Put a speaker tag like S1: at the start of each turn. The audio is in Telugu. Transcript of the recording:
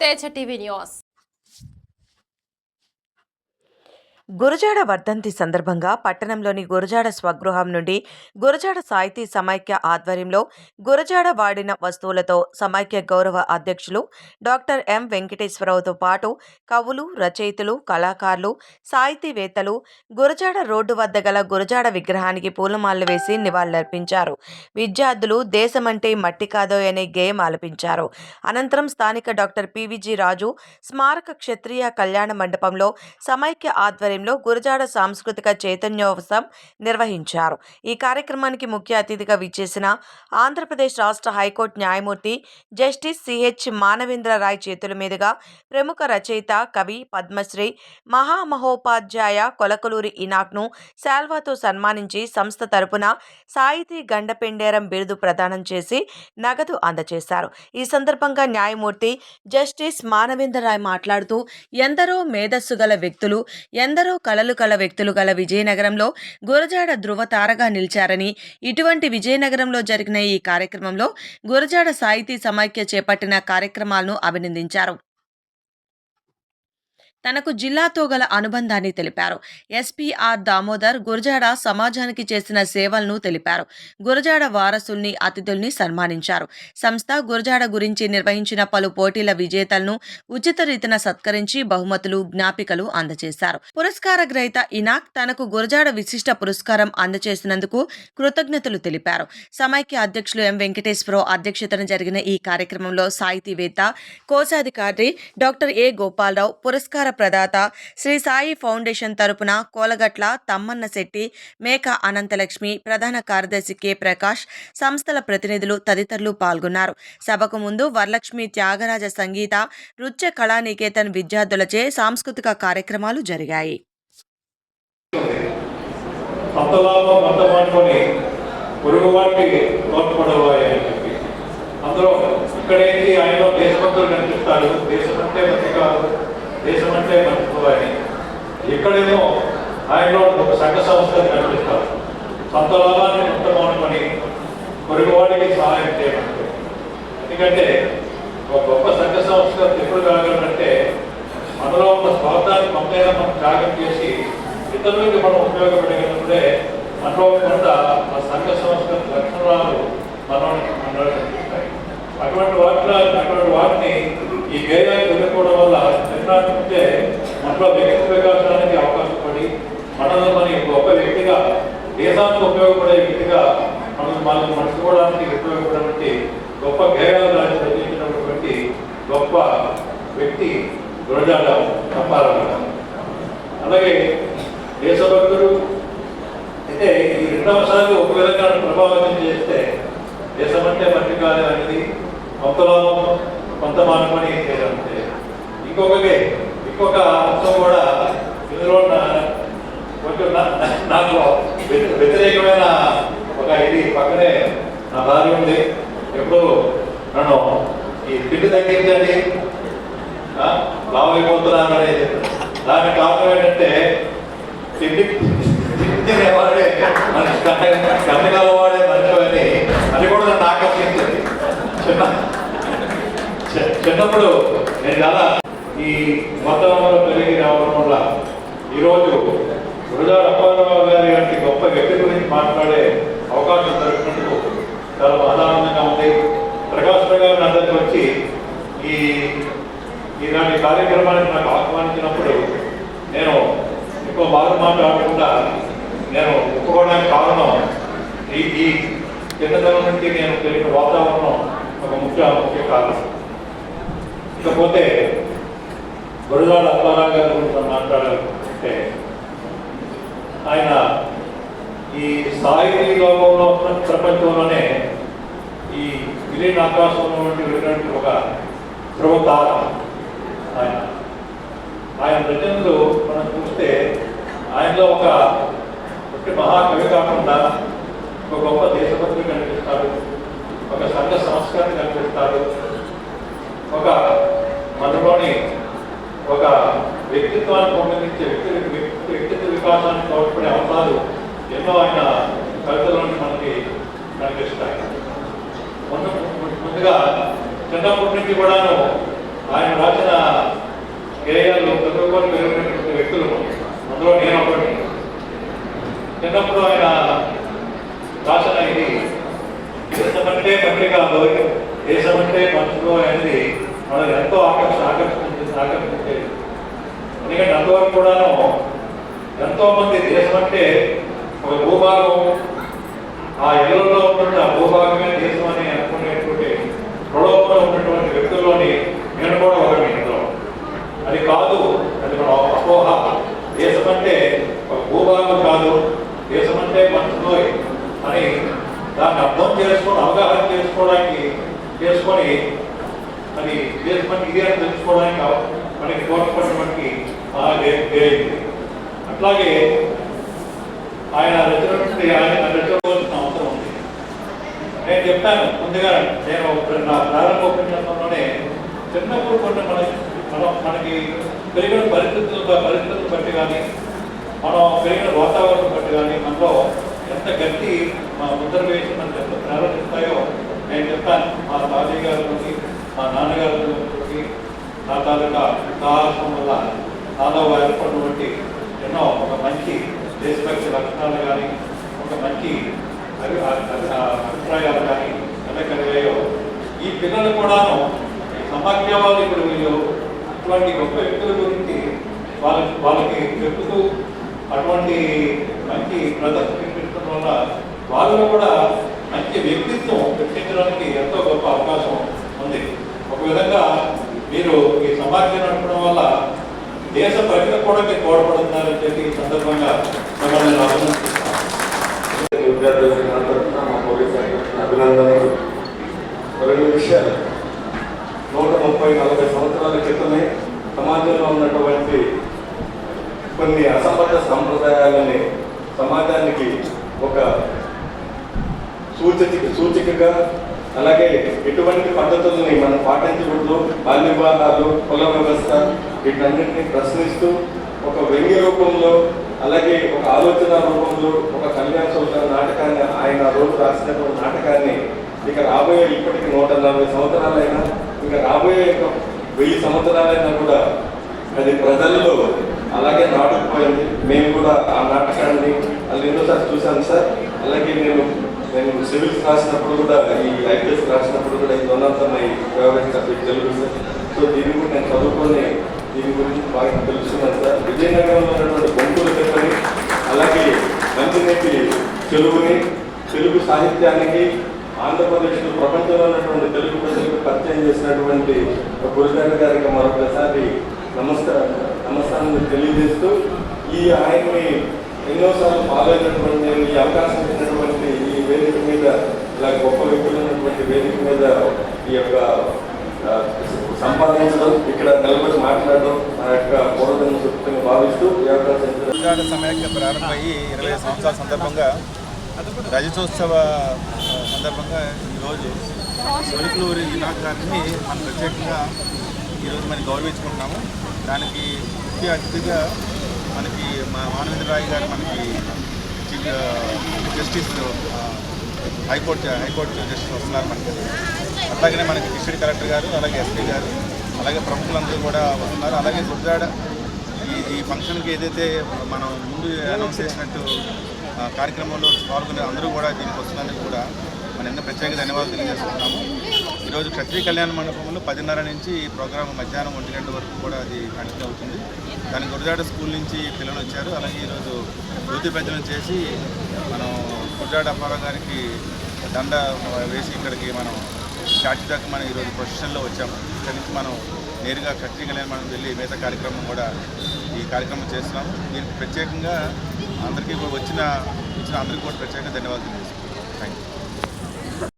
S1: తేజ టీవీ న్యూస్
S2: గురజాడ వర్ధంతి సందర్భంగా పట్టణంలోని గురజాడ స్వగృహం నుండి గురజాడ సాహితీ సమైక్య ఆధ్వర్యంలో గురజాడ వాడిన వస్తువులతో సమైక్య గౌరవ అధ్యక్షులు డాక్టర్ ఎం వెంకటేశ్వరరావుతో పాటు కవులు రచయితలు కళాకారులు సాహితీవేత్తలు గురజాడ రోడ్డు వద్ద గల గురజాడ విగ్రహానికి పూలమాలలు వేసి నివాళులర్పించారు. విద్యార్థులు దేశమంటే మట్టి కాదో అనే గేయం ఆలపించారు. అనంతరం స్థానిక డాక్టర్ పివిజి రాజు స్మారక క్షత్రియ కళ్యాణ మండపంలో సమైక్య ఆధ్వర్యంలో గురజాడ సాంస్కృతిక చైతన్యోత్సవం నిర్వహించారు. ఈ కార్యక్రమానికి ముఖ్య అతిథిగా విచ్చేసిన ఆంధ్రప్రదేశ్ రాష్ట్ర హైకోర్టు న్యాయమూర్తి జస్టిస్ సిహెచ్ మానవేంద్ర రాయ్ చేతుల మీదుగా ప్రముఖ రచయిత కవి పద్మశ్రీ మహామహోపాధ్యాయ కొలకలూరి ఇనాక్ను శాల్వాతో సన్మానించి సంస్థ తరపున సాహితీ గండపెండేరం బిరుదు ప్రదానం చేసి నగదు అందజేశారు. ఈ సందర్భంగా న్యాయమూర్తి జస్టిస్ మానవేంద్ర రాయ్ మాట్లాడుతూ ఎందరో మేధస్సు గల వ్యక్తులు ఎందరో కళలు కల వ్యక్తులు గల విజయనగరంలో గురజాడ ధృవతారగా నిలిచారని ఇటువంటి విజయనగరంలో జరిగిన ఈ కార్యక్రమంలో గురజాడ సాహితీ సమాఖ్య చేపట్టిన కార్యక్రమాలను అభినందించారు. తనకు జిల్లాతో గల అనుబంధాన్ని తెలిపారు. ఎస్పీఆర్ దామోదర్ గురజాడ సమాజానికి చేసిన సేవలను తెలిపారు. గురజాడ వారసుల్ని అతిథుల్ని సన్మానించారు. సంస్థ గురజాడ గురించి నిర్వహించిన పలు పోటీల విజేతలను ఉచిత రీతిన సత్కరించి బహుమతులు జ్ఞాపికలు అందజేశారు. పురస్కార గ్రహీత ఇనాక్ తనకు గురజాడ విశిష్ట పురస్కారం అందజేసినందుకు కృతజ్ఞతలు తెలిపారు. సమైక్య అధ్యక్షులు ఎం వెంకటేశ్వరరావు అధ్యక్షతన జరిగిన ఈ కార్యక్రమంలో సాహితీవేత్త కోశాధికారి డాక్టర్ ఏ గోపాలరావు పురస్కార ప్రదాత శ్రీ సాయి ఫౌండేషన్ తరపున కోలగట్ల తమ్మన్న శెట్టి మేక అనంతలక్ష్మి ప్రధాన కార్యదర్శి కె ప్రకాష్ సంస్థల ప్రతినిధులు తదితరులు పాల్గొన్నారు. సభకు ముందు వరలక్ష్మి త్యాగరాజ సంగీత నృత్య కళానికేతన్ విద్యార్థులచే సాంస్కృతిక కార్యక్రమాలు జరిగాయి.
S3: అందులో ఇక్కడేంటి ఆయన దేశభక్తులు కనిపిస్తారు? దేశం అంటే మంచి కాదు దేశం అంటే మంచిపోవాలి ఎక్కడేమో ఆయనలో ఒక సంఘ సంస్థలు కనిపిస్తారు. సొంత లాభాన్ని మొత్త మానుకొని పొరుగు వాడికి సహాయం చేయమంటారు. ఎందుకంటే ఒక గొప్ప సంఘ సంస్థ ఎప్పుడు కాగలంటే మనలో ఉన్న స్వార్థాన్ని కొంతైనా మనం త్యాగం చేసి ఇతరులకి మనం ఉపయోగపడగలిగినప్పుడే మనలో కొంత ఆ సంఘ సంస్కృతి లక్షణాలు మనం మనలో కనిపిస్తాయి అటువంటి వాటిలో అటువంటి వాటిని ఈ గేయాన్ని ఎదుర్కోవడం వల్ల నిర్ణయించుకుంటే మనలో వ్యక్తి వికాసానికి అవకాశం పడి మనల్ని మన గొప్ప వ్యక్తిగా దేశానికి ఉపయోగపడే వ్యక్తిగా మనం మనం మర్చిపోవడానికి ఉపయోగపడేటువంటి గొప్ప గేయాలు దాన్ని రచించినటువంటి గొప్ప వ్యక్తి గురజాడ అప్పారావు అలాగే దేశభక్తుడు. అయితే ఈ రెండవసారి ఒక విధంగా ప్రభావితం చేస్తే దేశం అంటే మట్టి కాదు అనేది కొంతలో లాభం కొంత మానమని చేయాలంటే ఇంకొకటి ఇంకొక అంశం కూడా ఇందులో కొంచెం నాకు వ్యతిరేకమైన ఒక ఇది పక్కనే నా భార్య ఉంది. ఎప్పుడు నన్ను ఈ తిండి తగ్గించండి. ఆ, అనేది. దానికి కారణం ఏంటంటే తిండి తినేవాడే మనిషి కన్నగల వాడే మనిషి అని అది కూడా నాకు ఆకర్షించింది చిన్న చిన్నప్పుడు నేను చాలా ఈ వాతావరణంలో పెరిగి రావడం వల్ల ఈరోజు వృధా అప్పారావు గారి వంటి గొప్ప వ్యక్తి గురించి మాట్లాడే అవకాశం దొరికినందుకు చాలా ఆనందంగా ఉంది. ప్రకాశ్ రావు గారిని అందరికీ వచ్చి ఈ ఈనాటి కార్యక్రమానికి నాకు ఆహ్వానించినప్పుడు నేను ఎక్కువ బాగా మాట్లాడకుండా నేను ఒప్పుకోవడానికి కారణం ఈ ఈ చిన్నతనం నుంచి నేను తెలియని వాతావరణం ఒక ముఖ్య ముఖ్య కారణం. ఇకపోతే గురుజాడ అప్పారావు గారి గురించి మాట్లాడాలంటే ఆయన ఈ సాహితీ లోకంలో ప్రపంచంలోనే ఈ విలీన ఆకాశంలో నుండి వెళ్ళినట్టు ఒక ధ్రువతార ఆయన. ఆయన రచనలు మనం చూస్తే ఆయనలో ఒక ఒకటి మహాకవి కాకుండా ఒక గొప్ప దేశభక్తులు కనిపిస్తాడు ఒక సంఘ సంస్కరణ కనిపిస్తాడు ఒక మనలోని ఒక వ్యక్తిత్వాన్ని పెంపొందించే వ్యక్తి వ్యక్తిత్వ వికాసానికి తోడ్పడే అవసరాలు ఎన్నో ఆయన కవితలోని మనకి కనిపిస్తాయి. ముందు ముందుగా చిన్నప్పటి నుంచి కూడాను ఆయన రాసిన కేయాలు ప్రతి ఒక్కరు వ్యక్తులు. అందులో నేను ఒకటి చిన్నప్పుడు ఆయన అంటే కంటే దేశం అంటే మనుషులు అనేది మనకు ఎంతో ఆకర్ష ఆకర్షించి ఆకర్షించేది ఎందుకంటే అంతవరకు కూడాను ఎంతో మంది దేశం అంటే ఒక భూభాగం ఆ ఇళ్ళలో ఉన్నటువంటి ఆ భూభాగమే దేశం అని అనుకునేటువంటి ప్రలోభంలో ఉన్నటువంటి వ్యక్తుల్లోని నేను కూడా ఆ అట్లాగే ఆయన రచనటువంటి ఆయన రచించవలసిన అవసరం ఉంది. నేను చెప్పాను ముందుగా నేను ఒక నా ప్రారంభ ఉపన్యాసంలోనే చిన్నప్పుడు కొన్ని మన మనం మనకి పెరిగిన పరిస్థితులు పరిస్థితులు బట్టి కానీ మనం పెరిగిన వాతావరణం బట్టి కానీ మనలో ఎంత గట్టి మా ముద్ర వేసి మనకి ఎంత ప్రారంభిస్తాయో నేను చెప్తాను మా తాతయ్య గారి నుంచి మా నాన్నగారి నుంచి నా తాలూకా సాహసం వల్ల నాలో ఏర్పడినటువంటి ఎన్నో ఒక మంచి దేశభక్తి లక్షణాలు కానీ ఒక మంచి అభిప్రాయాలు కానీ ఎలా కలిగాయో ఈ పిల్లలు కూడాను ఈ ఇప్పుడు వీళ్ళు అటువంటి గొప్ప వ్యక్తుల గురించి వాళ్ళకి వాళ్ళకి చెబుతూ అటువంటి మంచి ప్రదర్శన వల్ల వాళ్ళలో కూడా మంచి వ్యక్తిత్వం పెట్టించడానికి ఎంతో గొప్ప అవకాశం ఉంది ఒక విధంగా మీరు ఈ సమాఖ్య నడపడం వల్ల దేశ ప్రజలకు కూడా మీరు తోడ్పడుతున్నారని చెప్పి ఈ సందర్భంగా మిమ్మల్ని
S1: అభినందనలు. రెండు విషయాలు. నూట ముప్పై నలభై సంవత్సరాల క్రితమే సమాజంలో ఉన్నటువంటి కొన్ని అసంబద్ధ సంప్రదాయాలని సమాజానికి ఒక సూచిక సూచికగా అలాగే ఎటువంటి పద్ధతుల్ని మనం పాటించకూడదు. బాల్య వివాహాలు కుల వ్యవస్థ వీటన్నిటిని ప్రశ్నిస్తూ ఒక వ్యంగ్య రూపంలో అలాగే ఒక ఆలోచన రూపంలో ఒక కళ్యాణ సౌధ నాటకాన్ని ఆయన రోజు రాసినటువంటి నాటకాన్ని ఇక రాబోయే ఇప్పటికి నూట నలభై సంవత్సరాలైనా ఇక రాబోయే వెయ్యి సంవత్సరాలైనా కూడా అది ప్రజల్లో అలాగే నాటుకుపోయింది. మేము కూడా ఆ నాటకాన్ని అది ఎన్నోసార్లు చూశాను సార్. అలాగే నేను నేను సివిల్స్ రాసినప్పుడు కూడా ఈ ఐపీఎస్ రాసినప్పుడు కూడా ఇది దొంగతమై వ్యవహరించిన తెలుగు సార్. సో దీన్ని కూడా నేను చదువుకొని దీని గురించి బాగా తెలుసుకున్నాను సార్ విజయనగరంలో ఉన్నటువంటి బొంకుల చెప్పని అలాగే మంచినీటి తెలుగుని తెలుగు సాహిత్యానికి ఆంధ్రప్రదేశ్లో ప్రపంచంలో ఉన్నటువంటి తెలుగు ప్రజలకు పరిచయం చేసినటువంటి గురుగారి గారికి మరొకసారి నమస్కారం నమస్కారం తెలియజేస్తూ ఈ ఆయన్ని ఎన్నోసార్లు ఫాలో అయినటువంటి ఈ అవకాశం ఇచ్చినటువంటి ఈ వేదిక మీద ఇలా గొప్ప వ్యక్తులు ఉన్నటువంటి వేదిక మీద ఈ యొక్క ఆ, సంపాదించడం ఇక్కడ నిలబడి మాట్లాడడం నా యొక్క పూర్వజన్మ సుఖంగా భావిస్తూ ఈ అవకాశం ఇచ్చిన
S4: గుజరాత ప్రారంభమయ్యి ఇరవై సంవత్సరాల సందర్భంగా రజతోత్సవ సందర్భంగా ఈరోజు సొలిపులూరి వినాయక్ మనం ప్రత్యేకంగా ఈరోజు మనం గౌరవించుకుంటున్నాము. దానికి ముఖ్య అతిథిగా మనకి మా మానవేంద్ర రాయ్ గారు మనకి chief justice high court high court justice వస్తున్నారు మనకి. అలాగనే మనకి డిస్ట్రిక్ట్ కలెక్టర్ గారు అలాగే ఎస్పీ గారు అలాగే ప్రముఖులందరూ కూడా వస్తున్నారు. అలాగే గుర్జాడ ఈ ఫంక్షన్కి ఏదైతే మనం ముందు అనౌన్స్ చేసినట్టు కార్యక్రమంలో పాల్గొనే అందరూ కూడా దీనికి వస్తున్నందుకు కూడా మన ఎన్నో ప్రత్యేక ధన్యవాదాలు తెలియజేస్తున్నాము ఈరోజు క్షత్రియ కళ్యాణ మండపంలో పదిన్నర నుంచి ఈ ప్రోగ్రాం మధ్యాహ్నం ఒంటి గంట వరకు కూడా అది కంటిన్యూ అవుతుంది. దాని గురజాడ స్కూల్ నుంచి పిల్లలు వచ్చారు. అలాగే ఈరోజు యూతి పెద్దలను చేసి మనం గురజాడ అప్పారావు గారికి దండ వేసి ఇక్కడికి మనం షార్ట్ దాకా మనం ఈరోజు ప్రొఫెషన్లో వచ్చాము ఇక్కడి నుంచి మనం నేరుగా క్షత్రియ కళ్యాణ మనం వెళ్ళి మిగతా కార్యక్రమం కూడా ఈ కార్యక్రమం చేస్తున్నాము దీనికి ప్రత్యేకంగా అందరికీ కూడా వచ్చిన ఇచ్చిన అందరికీ కూడా ప్రత్యేకంగా ధన్యవాదాలు తెలియజేస్తున్నాం థ్యాంక్ యూ